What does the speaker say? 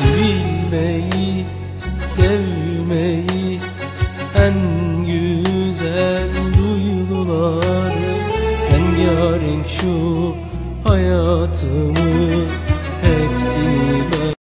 Sevilmeyi, sevmeyi En güzel duyguları Rengarenk şu hayatımı Hepsini ben